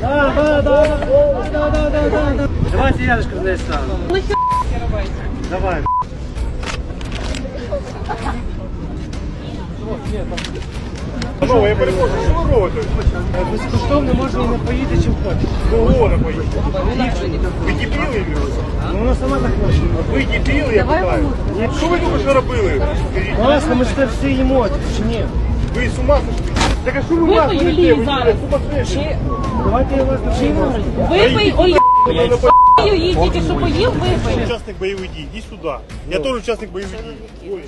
давай, давай, давай, давай. Давайте рядышком здесь стану. Давай. Ну, я перепрошую, що ви робите? Безкоштовно можна і напоїти, чим хочеш. Кого не? Ви дебіли? Ну, вона сама так хоче. Ви дебіли, я питаю? Що ви тільки що робили? Скажіть, Ну, ми ж це всі їмо, чи ні? Ви з ума сошли? Так а що ви ведете? олії Ви зараз. сумасшедші. Давайте я вас напоїмо. Випий по- Її тільки що поїв, випий. Учасник бойових дій, іди сюди. Я теж учасник бойових дій. Ой.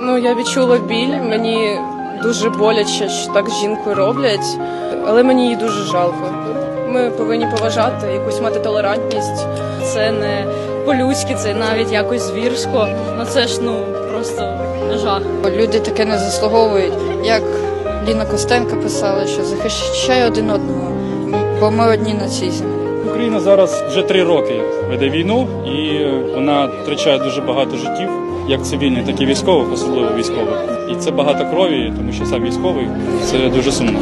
Ну, я відчула біль, мені дуже боляче, що так з жінкою роблять, але мені її дуже жалко. Ми повинні поважати, якусь мати толерантність. Це не по-людськи, це навіть якось звірсько. Ну це ж ну просто жах. Люди таке не заслуговують. Як Ліна Костенко писала, що захищай один одного, бо ми одні на цій землі. Україна зараз вже три роки веде війну, і вона втрачає дуже багато життів, як цивільних, так і військових, особливо військових. І це багато крові, тому що сам військовий це дуже сумно.